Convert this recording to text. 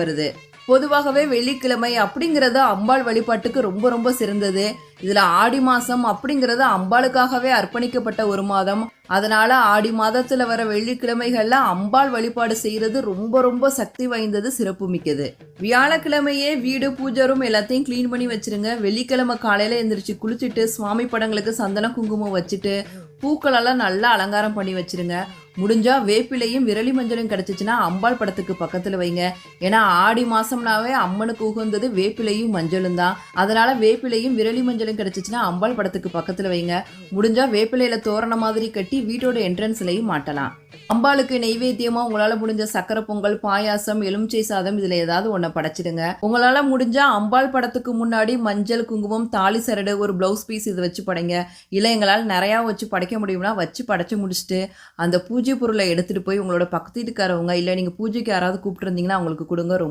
வருது. பொதுவாகவே வெள்ளிக்கிழமை அப்படிங்கிறது அம்பாள் வழிபாட்டுக்கு ரொம்ப ரொம்ப சிறந்தது. இதுல ஆடி மாசம் அப்படிங்கிறது அம்பாளுக்காகவே அர்ப்பணிக்கப்பட்ட ஒரு மாதம். அதனால ஆடி மாதத்துல வர வெள்ளிக்கிழமைகள்ல அம்பாள் வழிபாடு செய்யறது ரொம்ப ரொம்ப சக்தி வாய்ந்தது சிறப்பு மிக்கது. வியாழக்கிழமையே வீடு பூஜை ரூம் எல்லாத்தையும் க்ளீன் பண்ணி வச்சிருங்க. வெள்ளிக்கிழமை காலையில எந்திரிச்சு குளிச்சுட்டு சுவாமி படங்களுக்கு சந்தன குங்குமம் வச்சுட்டு பூக்களெல்லாம் நல்லா அலங்காரம் பண்ணி வச்சிருங்க. முடிஞ்சா வேப்பிலையும் விரலி மஞ்சளும் கிடைச்சிச்சுன்னா அம்பாள் படத்துக்கு பக்கத்துல வைங்க. ஏன்னா ஆடி மாசம்னாவே அம்மனுக்கு உகந்தது வேப்பிலையும் மஞ்சளும் தான். அதனால வேப்பிலையும் விரலி மஞ்சளும் கிடைச்சிச்சுன்னா அம்பாள் படத்துக்கு பக்கத்துல வைங்க. முடிஞ்சா வேப்பிலையில தோரண மாதிரி கட்டி வீட்டோட என்ட்ரன்ஸ்லையும் மாட்டலாம். அம்பாளுக்கு நெய்வேத்தியமா உங்களால முடிஞ்ச சக்கரை பொங்கல் பாயாசம் எலுமிச்சை சாதம் இதுல ஏதாவது ஒன்றை படைச்சிடுங்க. உங்களால முடிஞ்சா அம்பாள் படத்துக்கு முன்னாடி மஞ்சள் குங்குமம் தாலி சரடு ஒரு பிளவுஸ் பீஸ் இது வச்சு படைங்க. இல்லை எங்களால் நிறையா வச்சு படைக்க முடியும்னா வச்சு படைச்சு முடிச்சுட்டு அந்த பூ பூஜை பொருளை எடுத்துட்டு போய் உங்களோட பக்கத்து வீட்டுக்காரவங்க இல்லை நீங்க பூஜைக்கு யாராவது கூப்பிட்டுருந்தீங்கன்னா அவங்களுக்கு கொடுங்க. ரொம்ப